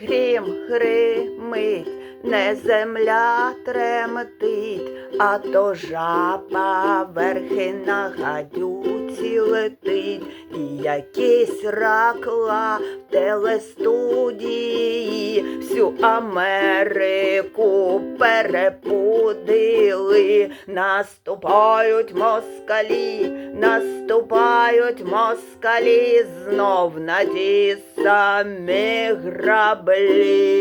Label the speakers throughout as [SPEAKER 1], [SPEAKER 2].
[SPEAKER 1] грім гримить, не земля тремтить, а то жаба верхи на гадюці летить, і якийсь ракла в телестудії всю Америку перепудили, наступають москалі, наступають москалі знов на ті самі граблі.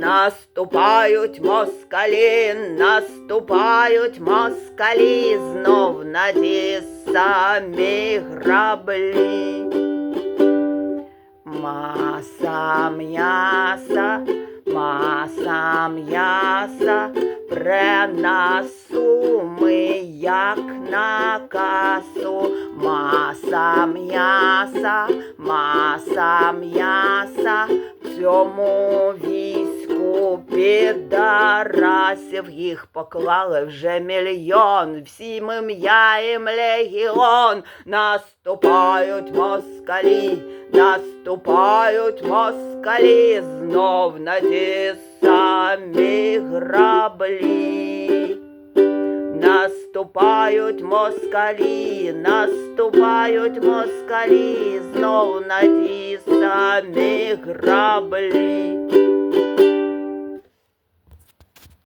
[SPEAKER 1] Наступають москалі, наступають москалі знов на ті самі граблі. Маса м'яса, маса м'яса, принасу ми як на касу. Маса м'яса, маса м'яса, цьому цьому війську підарасів їх поклали вже мільйон. Всім ім'я їм легіон. Наступають москалі, наступають москалі знов на ті самі граблі. Наступають москалі, наступають москалі знов на ті самі граблі.